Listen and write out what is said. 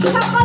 Come on.